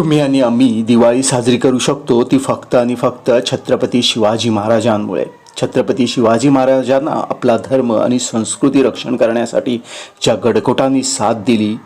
तुम्ही आणि आम्ही दिवाळी साजरी करू शकतो. ती फक्त आणि फक्त छत्रपती शिवाजी महाराजांमुळे. छत्रपती शिवाजी महाराजांना आपला धर्म आणि संस्कृती रक्षण करण्यासाठी ज्या गडकोटांनी साथ दिली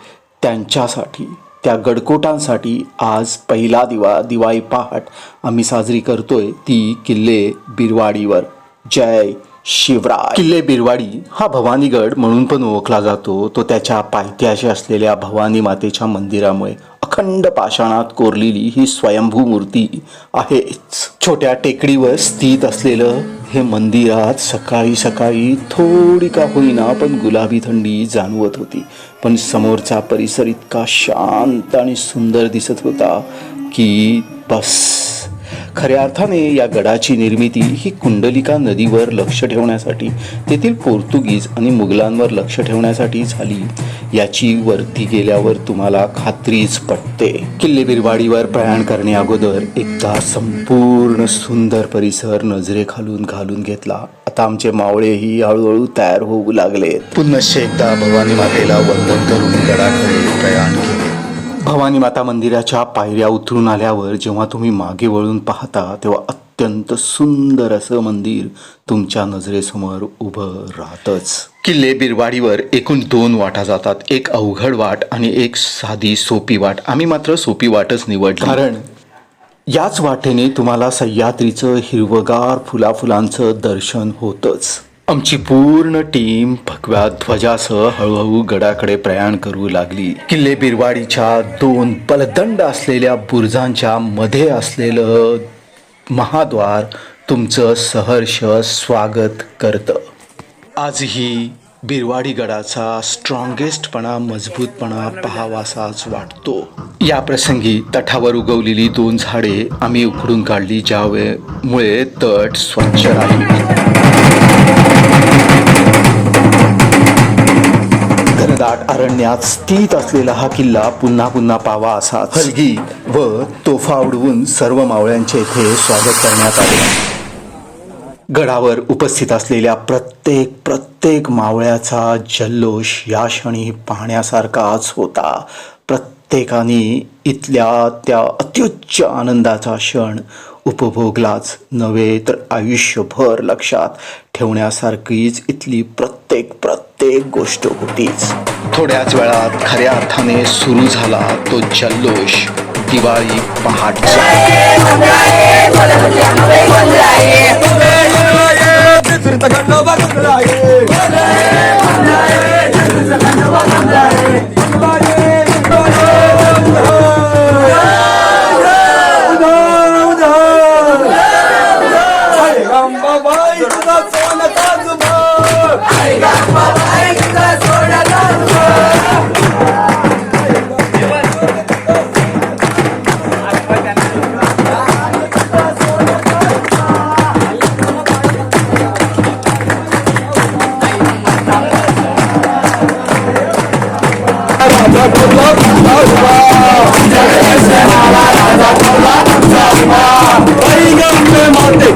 त्यांच्यासाठी त्या गडकोटांसाठी आज पहिला दिवा दिवाळी पहाट आम्ही साजरी करतोय ती किल्ले बिरवाडीवर. जय शिवराय. किल्ले बिरवाडी हा भवानीगड म्हणून पण ओळखला जातो. तो त्याच्या पायथ्याशी असलेल्या भवानी मातेच्या मंदिरामुळे. अखंड पाषाणात कोरलेली ही स्वयंभू मूर्ती आहेच. छोट्या टेकडीवर स्थित असलेलं हे मंदिरात सकाळी सकाळी थोडी का होईना पण गुलाबी थंडी जाणवत होती. पण समोरचा परिसर इतका शांत आणि सुंदर दिसत होता की बस. खऱ्या अर्थाने या गडाची निर्मिती ही कुंडलिका नदीवर लक्ष ठेवण्यासाठी तेथील पोर्तुगीज आणि मुघलांवर लक्ष ठेवण्यासाठी झाली. याची वरती गेल्यावर तुम्हाला खात्रीच पटते. किल्ले बिरवाडीवर प्रयाण करणे अगोदर एकदा संपूर्ण सुंदर परिसर नजरेखालून घालून घेतला. आता आमचे मावळेही हळूहळू तयार होऊ लागले पुन्हा एकदा भवानी मातेला वंदन करून गडाकडे प्रयाण केले. भवानी माता मंदिराच्या पायऱ्या उतरून आल्यावर जेव्हा तुम्ही मागे वळून पाहता तेव्हा अत्यंत सुंदर असं मंदिर तुमच्या नजरेसमोर उभं राहतच. किल्ले बिरवाडीवर एकूण दोन वाटा जातात. एक अवघड वाट आणि एक साधी सोपी वाट. आम्ही मात्र सोपी वाटच निवडली. कारण याच वाटेने तुम्हाला सह्याद्रीचं हिरवगार फुलाफुलांचं दर्शन होतच. आमची पूर्ण टीम भगव्या ध्वजासह हळूहळू गडाकडे प्रयाण करू लागली. किल्ले बिरवाडीच्या दोन बलदंड असलेल्या बुरजांच्या मध्ये असलेलं महाद्वार तुमचं सहर्ष स्वागत करतं. आजही बिरवाडी गडाचा स्ट्रॉंगेस्टपणा मजबूतपणा पहावासाच वाटतो. या प्रसंगी तटावर उगवलेली दोन झाडे आम्ही उखडून काढली ज्यामुळे तट स्वच्छ राहील. दाट अरण्यात स्थित असलेला हा किल्ला पुन्हा पुन्हा पावा असा हलगी व तोफा उडवून सर्व मावळ्यांचे येथे स्वागत करण्यात आले. गडावर उपस्थित असलेल्या प्रत्येक प्रत्येक मावळ्याचा जल्लोष या क्षणी पाहण्यासारखाच होता. प्रत्येकाने इथल्या त्या अत्युच्च आनंदाचा क्षण उपभोगलाच नव्हे तर आयुष्यभर लक्षात ठेवण्यासारखीच इथली प्रत्येक प्रत्येक गोष्ट होतीच. थोड्याच वेळात खऱ्या अर्थाने सुरू झाला तो जल्लोष दिवाळी पहाटचा Monday.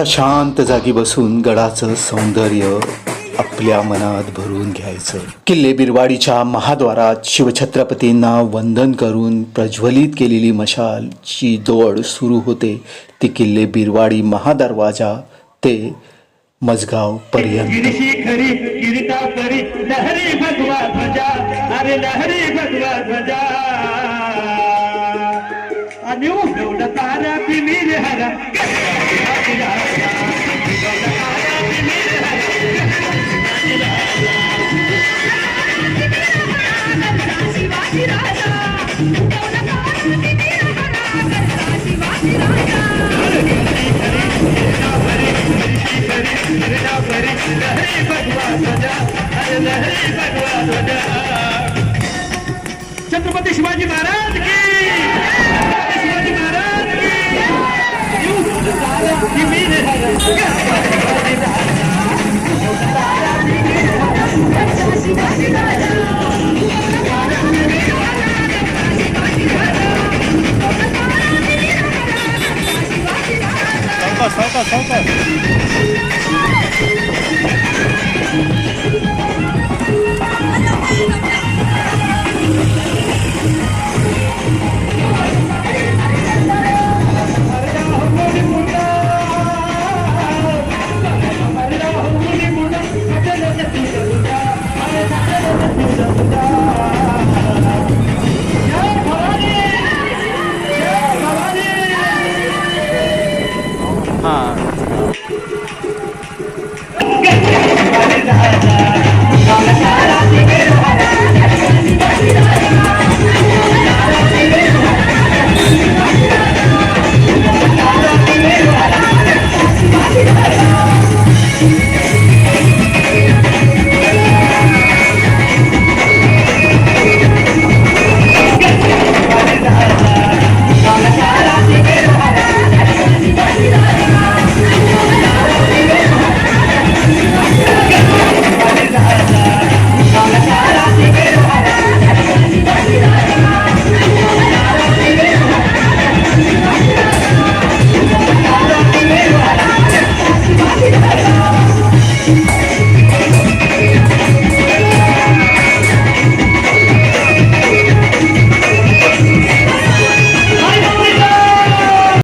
एका शांत जागी बसून गडाचं सौंदर्य आपल्या मनात भरून घ्यायचं. किल्ले बिरवाडीच्या महाद्वारात शिवछत्रपतींना वंदन करून प्रज्वलित केलेली मशालची दौड सुरू होते. ती किल्ले बिरवाडी महादरवाजा ते मजगाव पर्यंत. छत्रपति शिवाजी महाराज की Shivaji Maharaj Solta, solta, solta. सावकाश हा